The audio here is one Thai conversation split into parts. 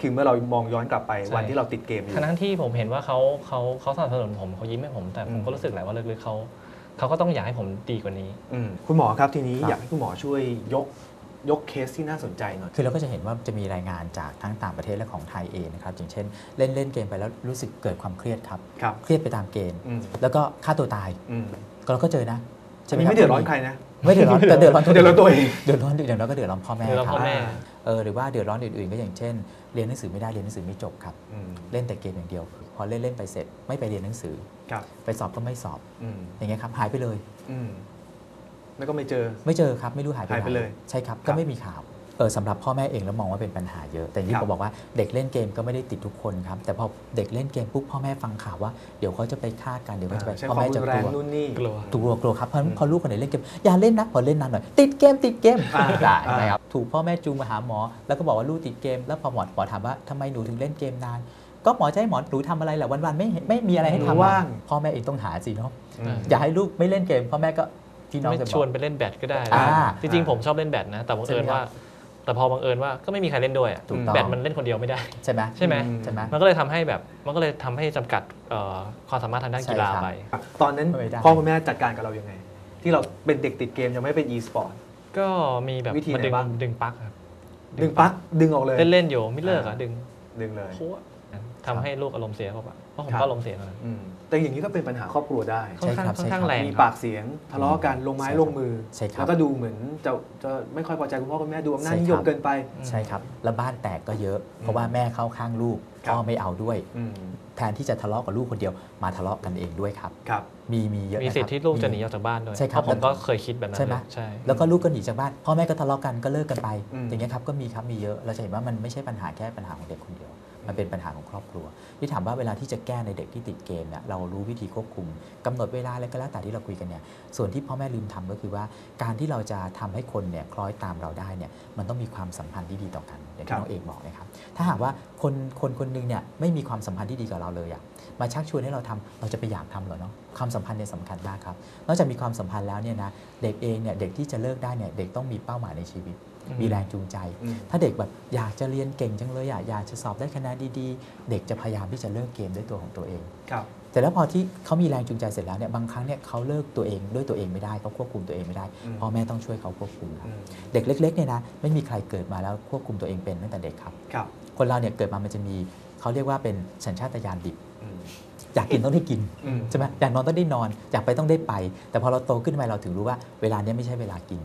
คือเมื่อเรามองย้อนกลับไปใช่ วันที่เราติดเกมอยู่ ทั้งๆที่ผมเห็นว่าเขาเขาเขาสนับสนุนผมเขายิ้มให้ผมแต่ผอืมม ก็รู้สึกแหละว่าลึกๆเขาเขาก็ต้องอยากให้ผมดีกว่านี้ อืมคุณหมอครับทีนี้ครับ อยากให้คุณหมอช่วยยกยกเคสที่น่าสนใจหน่อย คือเราก็จะเห็นว่าจะมีรายงานจากทั้งต่างประเทศและของไทยเองนะครับอย่างเช่นเล่นเล่นเกมไปแล้วรู้สึกเกิดความเครียดครับ ครับ เครียดไปตามเกม อืมแล้วก็ฆ่าตัวตาย อืมก็เราก็เจอนะจะ ใช่ไหมมีคบไม่เดือดร้อนใครนะ ไม่เดือดร้อนแต่เดือดร้อนเดือดร้อนตัวเองเดือดร้อนเดือดร้อนก็เดือดร้อนพ่อแม่เดือดร้อนคพ่รัอบแม่เออหรือว่าเดือดร้อนอื่นๆ ก็อย่างเช่น เรียนหนังสือไม่ได้เรียนหนังสือไม่จบครับอืมเล่นแต่เกมอย่างเดียว พอเล่นเล่นไปเสร็จไม่ไปเรียนหนังสือครับไปสอบก็ไม่สอบอืมอย่างเงี้ยครับหายไปเลยอืมแล้วก็ไม่เจอไม่เจอครับไม่รู้หายไปหายไปหนเลยใช่ครับครัก็บไม่มีข่าว เออสำหรับพ่อแม่เองแล้วมองว่าเป็นปัญหาเยอะ แต่อย่างที่ครับผมบอกว่าเด็กเล่นเกมก็ไม่ได้ติดทุกคนครับ แต่พอเด็กเล่นเกมปุ๊บพ่อแม่ฟังข่าวว่าเดี๋ยวเขาจะไปฆ่ากันเดี๋ยวเขาจะไปใช้พ่อความแม่จะรุนกแรลังวนู่นนี่กลัวกลัวกลัวครับเพราะอืมพอลูกคนไหนเล่นเกมอย่าเล่นนะพอเล่นนานหน่อยติดเกมติดเกมอ่าได้อ่านะครับถูกพ่อแม่จูงมาหาหมอ แล้วก็บอกว่าลูกติดเกม แล้วพอหมอหมอถามว่าทำไมหนูถึงเล่นเกมนานก็หมอจะให้หมอหนูทำอะไรแหละวันๆไม่เห็นไม่มีอะไรให้หนูทำอะว่างพ่อแม่เองต้องหาสิเนาะอืมอย่าให้ลูกไม่เล่นเกมพ่อแม่ก็พี่น้องไม่จะบชอวกนไปเล่นแบดก็ได้อ่าจริงๆผมชอบเล่นแบดนะแต่บังเอิญใช่ไหมครับว่า แต่พอบังเอิญว่าก็ไม่มีใครเล่นด้วยอะถูกต้อง แบดมันเล่นคนเดียวไม่ได้ ใช่ไหมใช่ไหมอืใช่ไหม มันก็เลยทำให้แบบมันก็เลยทำให้จำกัดเอ่อความสามารถทางด้านกีฬาใช่ครับ ไป ตอนนั้นไม่ได้ พ่อคุณแม่จัดการกับเรายังไง ที่เราเป็นเด็กติดเกมยังไม่เป็น e-sport ก็มีแบบวิธีไหนมาดึงบ้าง ดึงปลั๊กครับดึงปลั๊กดึงออกเลย เล่นเล่นๆอยู่ไม่เลิกอะอ่าดึงดึงเลย โค้ ทำให้ลูกอารมณ์เสียเพราะว่าเพราะผมครับก็อารมณ์เสียตอนนั้นอืมแต่อย่างนี้ก็เป็นปัญหาครอบครัวได้ค่อนข้างใช่ครับค่อนข้างใช่ครับ แรงมีครับปากเสียงทะเลาะกันลงไม้ใช่ครับลงมือใช่ครับแล้วก็ดูเหมือนจะจะไม่ค่อยพอใจคุณพ่อคุณแม่ดูอำนาจใช่นิยครัมบเกินไป ใช่ครับ แล้วบ้านแตกก็เยอะ เพราะว่าแม่เข้าข้างลูกครับ พ่อไม่เอาด้วย อืมแทนที่จะทะเลาะกับลูกคนเดียวมาทะเลาะกันเองด้วยครับ ครับ มีมีเยอะมีนะครับ สิทธิ์ที่ลูกจะหนีมีออกจากบ้านด้วยใช่ครับเพาะผมก็เคยคิดแบบนั้นใช่ไหม เลยใช่ แล้วก็ลูกก็หนีจากบ้านพ่อแม่ก็ทะเลาะกันก็เลิกกันไป อืม อย่างเงี้ยครับก็มีครับมีเยอะเราจะเห็นว่ามันไม่ใช่ปัญหาแค่ปัญหาของเด็กคนเดียว มันเป็นปัญหาของครอบครัวที่ถามว่าเวลาที่จะแก้ในเด็กที่ติดเกมเนี่ยเรารู้วิธีควบคุมกำหนดเวลาอะไรก็แล้วแต่ที่เราคุยกันเนี่ยส่วนที่พ่อแม่ลืมทำก็คือว่า การที่เราจะทำให้คนเนี่ยคล้อยตามเราได้เนี่ยมันต้องมีความสัมพันธ์ที่ดีต่อกันอย่างที่น้องเอกบอกนะครับถ้าหากว่าคนคนคนหนึงเนี่ยไม่มีความสัมพันธ์ที่ดีกับเราเลยอะมาชักชวนให้เราทำเราจะไปอยากทำเหรอเนาะความสัมพันธ์เนี่ยสำคัญมากครับนอกจากมีความสัมพันธ์แล้วเนี่ยนะเด็กเองเนี่ยเด็กที่จะเลิกได้เนี่ยเด็กต้องมีเป้าหมายในชีวิต มมีแรงจูงใจอืมถ้าเด็กแบบอยากจะเรียนเก่งจังเลยอะอยากจะสอบได้คะแนนดีๆ เด็กจะพยายามที่จะเลิกเกมด้วยตัวของตัวเองครับแต่แล้วพอที่เขามีแรงจูงใจเสร็จแล้วเนี่ยบางครั้งเนี่ยเขาเลิกตัวเองด้วยตัวเองไม่ได้เขาควบคุมตัวเองไม่ได้อืมพ่อแม่ต้องช่วยเขาควบคุมครับอืมเด็กเล็กๆเนี่ยนะไม่มีใครเกิดมาแล้วควบคุมตัวเองเป็นตั้งแต่เด็กครับครับ คนเราเนี่ยเกิดมามันจะมีเขาเรียกว่าเป็นสัญชาตญาณดิบอืมอยากกินต้องได้กินอืมใช่ไหมอยากนอนต้องได้นอน อยากไปต้องได้ไป แต่พอเราโตขึ้นมาเราถึงรู้ว่าเวลาเนี้ยไม่ใช่เวลากิน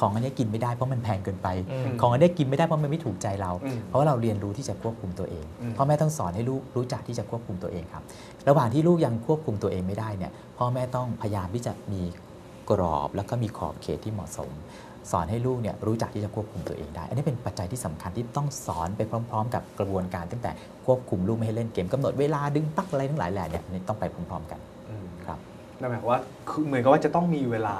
ของอันเนี้ยกินไม่ได้เพราะมันแพงเกินไปอืมของอันเนี้ยกินไม่ได้เพราะมันไม่ถูกใจเราอืมเพราะว่าเราเรียนรู้ที่จะควบคุมตัวเองอืมพ่อแม่ต้องสอนให้ลูกรู้จักที่จะควบคุมตัวเองครับ ระหว่างที่ลูกยังควบคุมตัวเองไม่ได้เนี่ยพ่อแม่ต้องพยายามที่จะมีกรอบแล้วก็มีขอบเขตที่เหมาะสม สอนให้ลูกเนี่ยรู้จักที่จะควบคุมตัวเองได้ อันนี้เป็นปัจจัยที่สำคัญที่ต้องสอนไปพร้อม ๆ กับกระบวนการตั้งแต่ควบคุมลูกไม่ให้เล่นเกมกำหนดเวลาดึงปลั๊กอะไรทั้งหลายแหล่เนี่ยอันนี้ต้องไปพร้อม ๆ กันอืมครับนั่นหมายความว่าคือเหมือนกับว่าจะต้องมีเวลา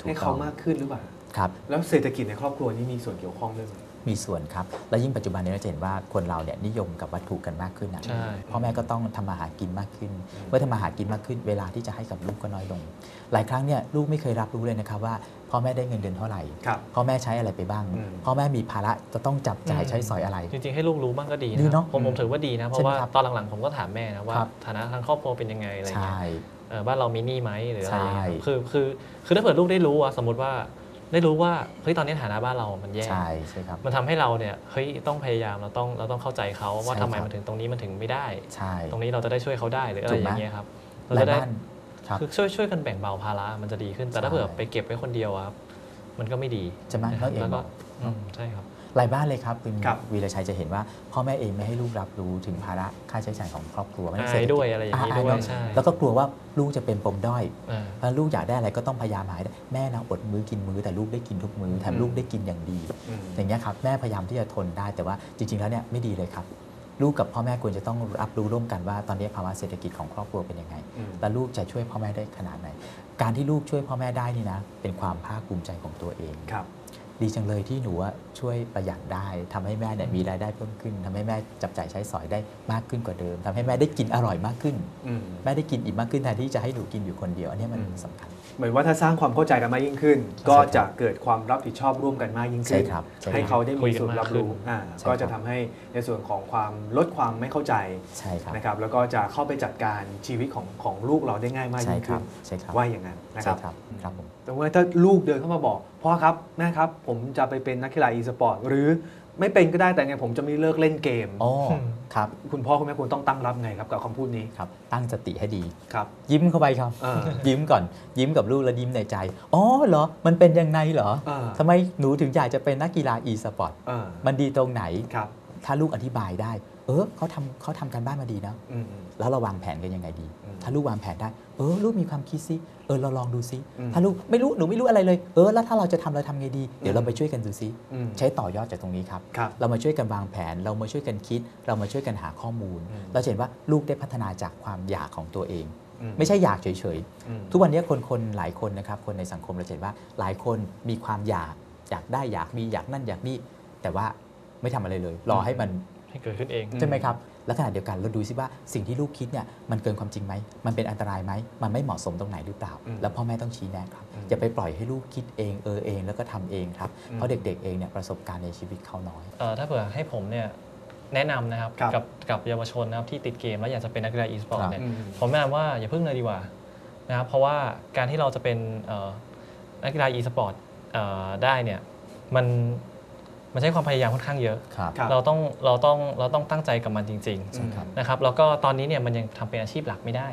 ถูกให้เขาต้องมากขึ้นหรือเปล่า ครับ แล้วเศรษฐกิจในครอบครัวนี่มีส่วนเกี่ยวข้องด้วยไหมมีส่วนครับ และยิ่งปัจจุบันนี้เราจะเห็นว่าคนเราเนี่ยนิยมกับวัตถุกันมากขึ้นนะใช่พ่อแม่ก็ต้องทำมาหากินมากขึ้นอืมเมื่อทำมาหากินมากขึ้น เวลาที่จะให้กับลูกก็น้อยลง หลายครั้งเนี่ยลูกไม่เคยรับรู้เลยนะครับว่าพ่อแม่ได้เงินเดือนเท่าไหร่ครับพ่อแม่ใช้อะไรไปบ้างอืมพ่อแม่มีภาระจะต้องจับจ่ายใช้สอยอะไร จริงๆ ให้ลูกรู้บ้างก็ดีดีนะเนอะผมผมถือว่าดีนะ เพใช่ราะไหมว่าครับตอนหลังๆ ผมก็ถามแม่นะว่าครับฐานะทางครอบครัวเป็นยังไงอะไรเงี้ใช่ยเอ่อบ้านเรามีหนี้ไหมหรืออะไรอย่างเงี้ยใช่คือคือคือถ้าเผื่อลูกได้รู้อะสมมติว่า ได้รู้ว่าเฮ้ยตอนนี้ฐานะบ้านเรามันแย่ใช่ใช่ครับมันทำให้เราเนี่ยเฮ้ยต้องพยายามเราต้องเราต้องเข้าใจเขาว่าใช่ทำไมครับมันถึงตรงนี้มันถึงไม่ได้ใช่ตรงนี้เราจะได้ช่วยเขาได้หรืออะไรถูกอไหมย่างเงี้ยครับเราหลายจะได้บ้านครับคือช่วยช่วยกันแบ่งเบาภาระมันจะดีขึ้นแต่ถ้าใช่เผื่อไปเก็บไว้คนเดียวอะครับ มันก็ไม่ดีใช่ไหมนะครับน้องเอกแล้วก็บอกอืมใช่ครับ หลายบ้านเลยครับคุณครับ วีรชัยจะเห็นว่าพ่อแม่เองไม่ให้ลูกรับรู้ถึงภาระค่าใช้จ่ายของครอบครัวไม่ได้อายเศรษฐกิจด้วยอะไรอย่างนี้าด้วยเนอะใช่แล้วก็กลัวว่าลูกจะเป็นปมด้อยเออถ้าลูกอยากได้อะไรก็ต้องพยายามหาให้ได้แม่นะอดมื้อกินมื้อแต่ลูกได้กินทุกมื้อแถมอืมลูกได้กินอย่างดี อืม อย่างเงี้ยครับแม่พยายามที่จะทนได้แต่ว่าจริง ๆ แล้วเนี่ยไม่ดีเลยครับ ลูกกับพ่อแม่ควรจะต้องรับรู้ร่วมกันว่าตอนนี้ภาวะเศรษฐกิจของครอบครัวเป็นยังไง อืม และลูกจะช่วยพ่อแม่ได้ขนาดไหน การที่ลูกช่วยพ่อแม่ได้นี่นะเป็นความภาคภูมิใจของตัวเอง ครับ ดีจังเลยที่หนูว่าช่วยประหยัดได้ทำให้แม่เนี่ยมีรายได้เพิ่มขึ้นทำให้แม่จับจ่ายใช้สอยได้มากขึ้นกว่าเดิมทำให้แม่ได้กินอร่อยมากขึ้นอืมแม่ได้กินอิ่มมากขึ้นแทนที่จะให้หนูกินอยู่คนเดียวอันนี้มันอืมสำคัญ เหมือนว่าถ้าสร้างความเข้าใจกันมากยิ่งขึ้น ก็จะเกิดความรับผิดชอบร่วมกันมากยิ่งใช่ขึ้นครับใช่ให้ครับเขาได้คุมียกันส่วนรับรู้มากขึ้นอ่าใช่ก็ครับจะทำให้ในส่วนของความลดความไม่เข้าใจใช่ครับนะครับแล้วก็จะเข้าไปจัดการชีวิตของของลูกเราได้ง่ายมากใช่ยิ่งครัขึ้บนใช่ครับว่าอย่างนั้นนะคใช่รับครับครับผมแต่ว่าถ้าลูกเดินเข้ามาบอกพ่อครับแม่ครับผมจะไปเป็นนักกีฬาอีสปอร์ตหรือ ไม่เป็นก็ได้แต่ไงผมจะไม่เลิกเล่นเกม อ๋อครับ คุณพ่อคุณแม่ควรต้องตั้งรับไงครับกับคำพูดนี้ครับ ตั้งสติให้ดี ครับ ยิ้มเข้าไปครับ เออ ยิ้มก่อน ยิ้มกับลูกแล้วยิ้มในใจ อ๋อเหรอ มันเป็นยังไงเหรอเออ ทำไมหนูถึงอยากจะเป็นนักกีฬา e สปอร์ต เออมันดีตรงไหน ครับถ้าลูกอธิบายได้ เออเขาทำเขาทำการบ้านมาดีนะ อืม แล้วเราวางแผนกันยังไงดีอืม ถ้าลูกวางแผนได้ เออลูกมีความคิดซิเออเราลองดูซิอืมถ้าลูกไม่รู้หนูไม่รู้อะไรเลย เออแล้วถ้าเราจะทำเราทำไงดี เดี๋ยวเราไปช่วยกันดูซิอืมใช้ต่อยอดจากตรงนี้ครับครับ เรามาช่วยกันวางแผน เรามาช่วยกันคิด เรามาช่วยกันหาข้อมูลอืมเราจะเห็นว่าลูกได้พัฒนาจากความอยากของตัวเองอืไม่ใช่อยากเฉยอืมๆทุกวันนี้คนคนหลายคนนะครับคนในสังคมเราจะเห็นว่าหลายคนมีความอยากอยากได้อยากมีอยากนั่นอยากนี่แต่ว่าไม่ทำอะไรเลย รอให้มันให้เกิดขึ้นเองอืมใช่ไหมครับ และขณะเดียวกันเราดูซิว่าสิ่งที่ลูกคิดเนี่ยมันเกินความจริงไหมมันเป็นอันตรายไหมมันไม่เหมาะสมตรงไหนหรือเปล่าอืมแล้วพ่อแม่ต้องชี้แนะครับอืมอย่าไปปล่อยให้ลูกคิดเองเออเองแล้วก็ทำเองครับอืมเพราะเด็กๆเองเนี่ยประสบการณ์ในชีวิตเขาน้อยเอ่อถ้าเผื่อให้ผมเนี่ยแนะนำนะครับครับกับกับเยาวชนนะครับที่ติดเกมแล้วอยากจะเป็นนักกีฬา e-sport ครับเนี่ยอืมผมแนะนำว่าอย่าพึ่งเลยดีกว่านะครับเพราะว่าการที่เราจะเป็นเอ่อนักกีฬา e-sport เอ่อได้เนี่ยมัน มันใช้ความพยายามค่อนข้างเยอะ ครับ ครับ เราต้องเราต้องเราต้องตั้งใจกับมันจริงใช่ครับ ๆนะครับแล้วก็ตอนนี้เนี่ยมันยังทำเป็นอาชีพหลักไม่ได้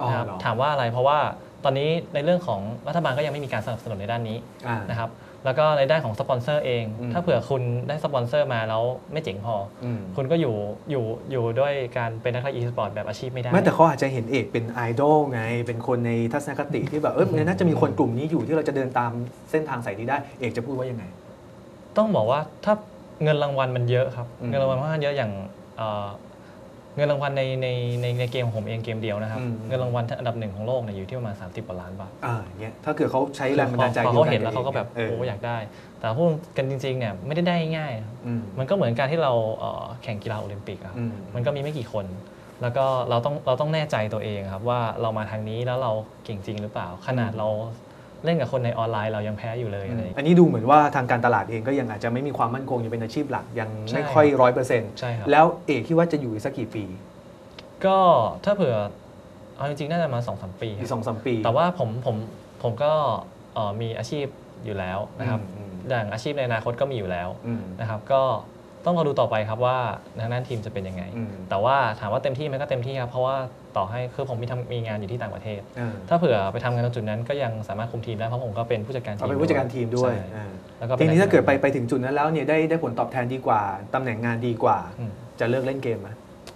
อ๋อนะครับเหรอถามว่าอะไรเพราะว่าตอนนี้ในเรื่องของรัฐบาลก็ยังไม่มีการสนับสนุนในด้านนี้อ่า นะครับแล้วก็ในด้านของสปอนเซอร์เอง อืม ถ้าเผื่อคุณได้สปอนเซอร์มาแล้วไม่เจ๋งพอ อืมคุณก็อยู่อยู่อยู่ด้วยการเป็นนักกีฬา e-sport แบบอาชีพไม่ได้ ไม่แต่เขาอาจจะเห็นเอกเป็นไอดอลไง เป็นคนในทัศนคติที่แบบเออมันน่าจะมีคนกลุ่มนี้อยู่ที่เราจะเดินตามเส้นทางสายนี้ได้ เอกจะพูดว่ายังไง ต้องบอกว่าถ้าเงินรางวัลมันเยอะครับ อืม เงินรางวัลค่อนข้างเยอะอย่างเอ่อเงินรางวัลในในในในเกมของผมเองเกมเดียวนะครับ อืม เงินรางวัลอันดับหนึ่งของโลกเนี่ยอยู่ที่ประมาณ 30กว่าล้านบาทอ่าอย่างเงี้ยถ้าเกิดเขาใช้แรงบันดาลใจพอดียวเขากัเห็นแล้วเขาก็แบบเออโอ้อยากได้ แต่พูดกันจริงๆเนี่ยไม่ได้ได้ง่ายๆนะครับอืมมันก็เหมือนการที่เราเอ่อแข่งกีฬาโอลิมปิกอะครับ อืม มันก็มีไม่กี่คน แล้วก็เราต้องเราต้องแน่ใจตัวเองครับว่าเรามาทางนี้แล้วเราเก่งจริงหรือเปล่า ขนาดเรา เล่นกับคนในออนไลน์เรายังแพ้อยู่เลยอะไรอย่างเงี้ย อันนี้ดูเหมือนว่าทางการตลาดเองก็ยังอาจจะไม่มีความมั่นคงยังเป็นอาชีพหลักยังใช่ไม่ค่อยร้อยเปอร์เซ็นต์ใช่ครับ แล้วเอกคิดว่าจะอยู่อีกสักกี่ปีก็ถ้าเผื่อเอาจริงๆน่าจะมาสองสามปีอีกคสรับองสามปี แต่ว่าผมผมผมก็เอ่อมีอาชีพอยู่แล้วนะครับ อืมอย่างอาชีพในอนาคตก็มีอยู่แล้วอืม นะครับ ก็ ต้องรอดูต่อไปครับว่าทางด้านทีมจะเป็นยังไง อืมแต่ว่าถามว่าเต็มที่ไหมก็เต็มที่ครับเพราะว่าต่อให้คือผมมีทำมีงานอยู่ที่ต่างประเทศ เออถ้าเผื่อไปทำงานตรงจุดนั้นก็ยังสามารถคุมทีมได้เพราะผมก็เป็นผู้จัดการทีเอามเป็นผู้จัดการทีมด้วยใช่อ่าแล้วก็ทีนี้ถ้าเกิดไปนัไปถึงจุดนั้นแล้วเนี่ยได้ได้ผลตอบแทนดีกว่าตำแหน่งงานดีกว่า อืม จะเลิกเล่นเกมไหม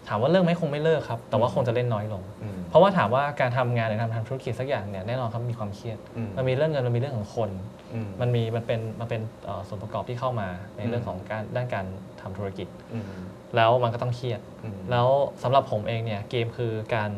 ถามว่าเลิกไหมคงไม่เลิกครับ แต่ว่าคงจะเล่นน้อยลง อืม เพราะว่าถามว่าการทำงานหรือทำทำธุรกิจสักอย่างเนี่ยแน่นอนครับมีความเครียดอืมมันมีเรื่องเงินมันมีเรื่องของคนอืมมันมีมันเป็นมันเป็นเอ่อส่วนประกอบที่เข้ามาในเรื่องของการด้านการทำธุรกิจอืมแล้วมันก็ต้องเครียดอืมแล้วสำหรับผมเองเนี่ยเกมคือการ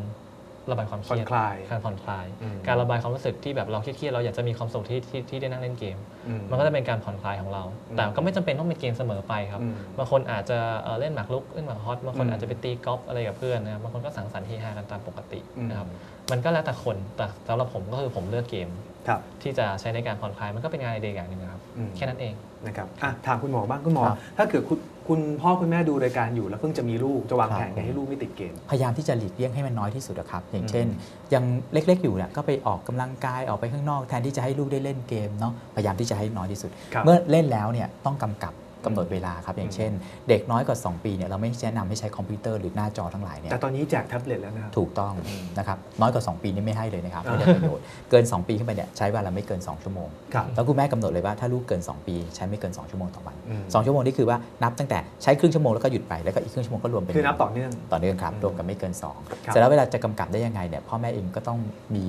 ระบายความเคผ่อรีนยดคลายการผ่อนคลายอืมการระบายความรู้สึกที่แบบเราเครียดๆเราอยากจะมีความสุขที่ที่ที่ได้นั่งเล่นเกมอืมันก็จะเป็นการผ่อนคลายของเราอืมแต่ก็ไม่จำเป็นต้องเป็นเกมเสมอไปครับอืมบางคนอาจจะเอ่อเล่นหมากรุกเล่นหมากฮอตบางคนอืมอาจจะไปตีกอล์ฟอะไรกับเพื่อนนะครับบางคนก็สังสรรค์เฮฮากันตามปกติอืมนะครับมันก็แล้วแต่คนแต่สำหรับผมก็คือผมเลือกเกมครับที่จะใช้ในการผ่อนคลายมันก็เป็นงานไอเดียอย่างหนึ่งนะครับอืมแค่นั้นเองนะครับอะถามคุณหมอบ้างคุณหมอครับถ้าเกิด คุณคุณพ่อคุณแม่ดูรายการอยู่แล้วเพิ่งจะมีลูกจะวางครับแผนไงให้ลูกไม่ติดเกม พยายามที่จะหลีกเลี่ยงให้มันน้อยที่สุดอะครับ อย่างอืมเช่น ยังเล็กๆอยู่เนี่ยก็ไปออกกำลังกายออกไปข้างนอกแทนที่จะให้ลูกได้เล่นเกมเนาะพยายามที่จะให้น้อยที่สุดครับเมื่อเล่นแล้วเนี่ยต้องกำกับ กำหนดเวลาครับอย่างเช่น เด็กน้อยกว่า 2 ปีเนี่ยเราไม่แนะนำให้ใช้คอมพิวเตอร์หรือหน้าจอทั้งหลายเนี่ยแต่ตอนนี้แจกแท็บเล็ตแล้วนะครับถูกต้องอืมนะครับน้อยกว่า 2 ปีนี่ไม่ให้เลยนะครับอ่าไม่ได้ประโยชน์เกิน 2 ปีขึ้นไปเนี่ยใช้เวลาไม่เกิน 2 ชั่วโมงครับแล้วคุณแม่กำหนดเลยว่าถ้าลูกเกิน 2 ปีใช้ไม่เกิน 2 ชั่วโมงต่อวันอืม2ชั่วโมงนี่คือว่านับตั้งแต่ใช้ครึ่งชั่วโมงแล้วก็หยุดไปแล้วก็อีกครึ่งชั่วโมงก็รวมเป็นคือนับต่อเนื่องต่อเนื่องครับอืมรวมกันไม่เกินครับ2เสร็จแล้วเวลาจะกำกับได้ยังไงเนี่ยพ่อแม่เองก็ต้องมี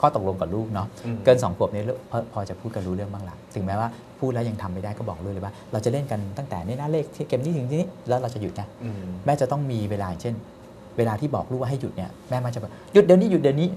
ข้อตกลงกับลูกเนาะอืมเกิน2ขวบเนี่ยพอพอจะพูดกันรู้เรื่องบ้างละถึงแม้ว่า พูดแล้วยังทำไม่ได้ก็บอกลูกเลยว่า เราจะเล่นกันตั้งแต่นี่นะเลขที่เกมที่ถึงที่นี้แล้วเราจะหยุดนะอืมแม่จะต้องมีเวลาอย่างเช่น เวลาที่บอกลูกว่าให้หยุดเนี่ยแม่มันจะแบบหยุดเดี๋ยวนี้หยุดเดี๋ยวนี้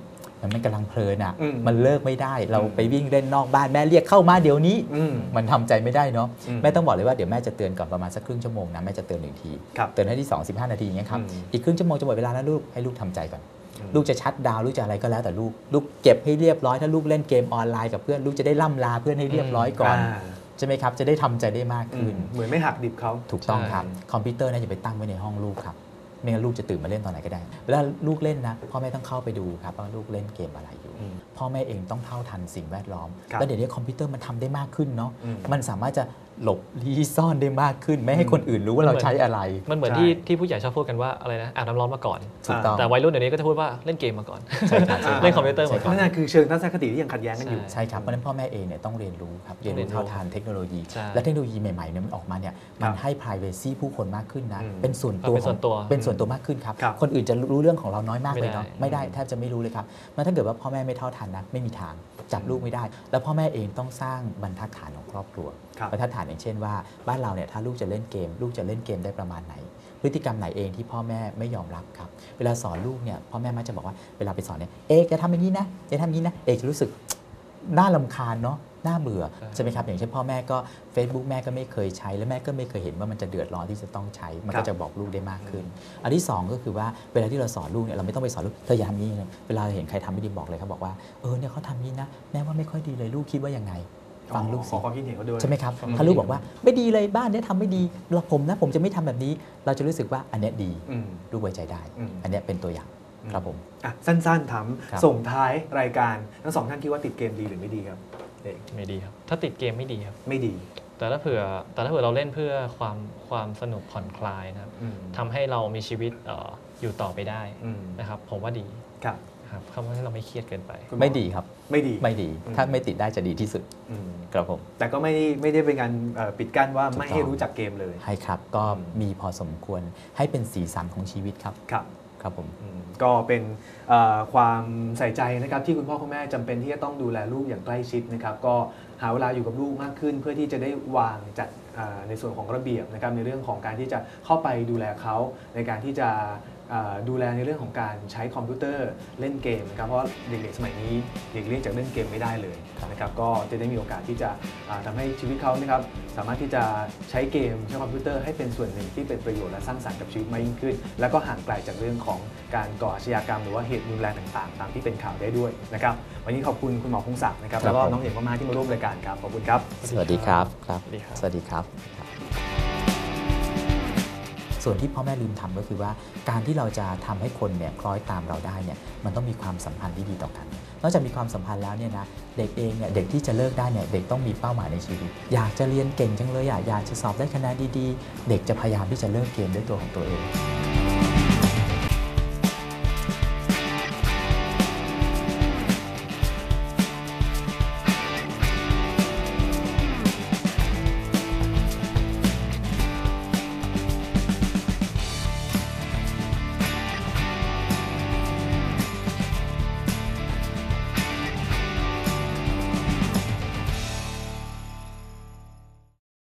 มันมันกำลังเพลินอะอืมมันเลิกไม่ได้ เราอืมไปวิ่งเล่นนอกบ้านแม่เรียกเข้ามาเดี๋ยวนี้อืมมันทำใจไม่ได้เนาะอืมแม่ต้องบอกเลยว่าเดี๋ยวแม่จะเตือนก่อนประมาณสักครึ่งชั่วโมงนะแม่จะเตือนหนึ่งทีครับเตือนให้ที่ 2 15 นาทีอย่างเงี้ยครับอืมอีกครึ่งชั่วโมงจะหมดเวลาแล้วลูกให้ลูกทำใจก่อนอืม ลูกจะชัดดาวน์ลูกจะอะไรก็แล้วแต่ลูก ลูกเก็บให้เรียบร้อยถ้าลูกเล่นเกมออนไลน์กับเพื่อนลูกจะได้ล่ำลาเพื่อนให้เรียบร้อยก่อนอ่าใช่ไหมครับจะได้ทำใจได้มากอืขึ้มนเหมือนไม่หักดิบเขาถูกต้องใช่ครับคอมพิวเตอร์น่าจะไปตั้งไว้ในห้องลูกครับไม่งั้นลูกจะตื่นมาเล่นตอนไหนก็ได้เวลาลูกเล่นนะพ่อแม่ต้องเข้าไปดูครับว่าลูกเล่นเกมอะไรอยู่อืมพ่อแม่เองต้องเท่าทันสิ่งแวดล้อมครับแล้วเดี๋ยวนี้คอมพิวเตอร์มันทำได้มากขึ้นเนาะอืมมันสามารถจะ หลบลี้ซ่อนได้มากขึ้น ไม่ให้คนอื่นรู้ว่าเราใช้อะไร มันเหมือนใช่ที่ที่ผู้ใหญ่ชอบพูดกันว่าอะไรนะอาบน้ำร้อนมาก่อนถูกต้องแต่วัยรุ่นเดี๋ยวนี้ก็จะพูดว่าเล่นเกมมาก่อนใช่ครับใช่เล่นคอมพิวเตอร์มาก่อนนั่นนะคือเชิงทัศนคติที่ยังขัดแย้งกันอยู่ ใช่ครับ เพราะฉะนั้นพ่อแม่เองเนี่ยต้องเรียนรู้ครับ เรียนรู้เท่าทันเทคโนโลยีใช่และเทคโนโลยีใหม่ๆเนี่ยมันออกมาเนี่ยมันครับให้ privacy ผู้คนมากขึ้นนะอืมเป็นส่วนตัวเป็นส่วนตัวของเป็นส่วนตัวมากขึ้นครับครับ คนอื่นจะรู้เรื่องของเราน้อยมากเลยเนาะ ไม่ไม่ได้ได้แทบจะไม่รู้เลยครับมันถ้าเกิดว่าพ่อแม่ไม่เท่าทันนะไม่มีทางจับลูกไม่ได้ แล้วพ่อแม่เองต้องสร้างบรรทัดฐานของครอบครัวครับบรรทัดฐานอย่างเช่นว่าบ้านเราเนี่ยถ้าลูกจะเล่นเกม ลูกจะเล่นเกมได้ประมาณไหน พฤติกรรมไหนเองที่พ่อแม่ไม่ยอมรับครับเวลาสอนลูกเนี่ยพ่อแม่มักจะบอกว่าเวลาไปสอนเนี่ยเอกจะทำอย่างนี้นะจะทำอย่างนี้นะเอกจะรู้สึกน่าลำคาญเนาะน่าเบื่อใช่ใช่ไหมครับอย่างเช่นพ่อแม่ก็ Facebook แม่ก็ไม่เคยใช้ และแม่ก็ไม่เคยเห็นว่ามันจะเดือดร้อนที่จะต้องใช้ มันครัก็บจะบอกลูกได้มากขึ้น อันที่สองก็คือว่าเวลาที่เราสอนลูกเนี่ยเราไม่ต้องไปสอนลูกเธออย่าทำนี้นะเวลาเห็นใครทำไม่ดีบอกเลยเขาบอกว่าเออเนี่ยเขาทำนี้นะแม่ว่าไม่ค่อยดีเลยลูกคิดว่ายังไง ฟังลูกขสิอความคิดเห็นเขาด้วยใช่ไหมครับฟังลูกถ้าลูกบอกว่าไม่ดีเลยบ้านเนี้ยทำไม่ดีเราผมนะผมจะไม่ทำแบบนี้ เราจะรู้สึกว่าอันเนี้ยดีอืมลูกไว้ใจได้อืมอันเนี้ยเป็นตัวอย่างครับผมอะสั้นๆถามครับส่งท้ายรายการทั้งสองท่านคิดว่าติดเกมดีหรือไม่ดีครับเด็กไม่ดีครับ ถ้าติดเกมไม่ดีครับ ไม่ดี แต่ถ้าเผื่อแต่ถ้าเผื่อเราเล่นเพื่อความความสนุกผ่อนคลายนะครับอืมทำให้เรามีชีวิตเอ่ออยู่ต่อไปได้อืมนะครับ ผมว่าดีครับนะ ครับทำให้เราไม่เครียดเกินไป คุณหอไม่ดีครับไม่ดี ไม่ดีอืม ถ้าไม่ติดได้จะดีที่สุดอืมครับผม แต่ก็ไม่ไม่ได้เป็นการเอ่อปิดกั้นว่าถูกต้องไม่ให้รู้จักเกมเลย ให้ครับก็อืมมีพอสมควรให้เป็นสีสันของชีวิตครับครับ ครับผม อืมก็เป็นเอ่อความใส่ใจนะครับที่คุณพ่อคุณแม่จำเป็นที่จะต้องดูแลลูกอย่างใกล้ชิดนะครับ ก็หาเวลาอยู่กับลูกมากขึ้น เพื่อที่จะได้วางจัดเอ่อ ในส่วนของระเบียบนะครับในเรื่องของการที่จะเข้าไปดูแลเขาในการที่จะเอ่อดูแลในเรื่องของการใช้คอมพิวเตอร์เล่นเกมนะครับเพราะเด็กๆสมัยนี้เด็กเลี่ยงจากเล่นเกมไม่ได้เลยนะครับก็จะได้มีโอกาสที่จะอ่าทำาให้ชีวิตเขานะครับสามารถที่จะใช้เกมใช้คอมพิวเตอร์ให้เป็นส่วนหนึ่งที่เป็นประโยชน์และสร้างสรรค์กับชีวิตมากยิ่งขึ้น แล้วก็ห่างไกลจากเรื่องของการก่ออาชญากรรม หรือว่าเหตุรุนแรงต่างๆ ตามที่เป็นข่าวได้ด้วยนะครับวันนี้ขอบคุณคุณหมอพงศักดิ์นะครับครับแล้วก็ผมน้องเอ๋มากๆที่มาร่วมรายการครับขอบคุณครับ สวัสดีครับครับสวัสดีครับับส่วนที่พ่อแม่ลืมทำก็คือว่า การที่เราจะทำให้คนเนี่ยคล้อยตามเราได้เนี่ยมันต้องมีความสัมพันธ์ที่ดีต่อกัน นอกจากมีความสัมพันธ์แล้วเนี่ยนะเด็กเองเนี่ยเด็กที่จะเลิกได้เนี่ยเด็กต้องมีเป้าหมายในชีวิต อยากจะเรียนเก่งจังเลยอะอยากจะสอบได้คะแนนดีๆ เด็กจะพยายามที่จะเลิกเกมด้วยตัวของตัวเอง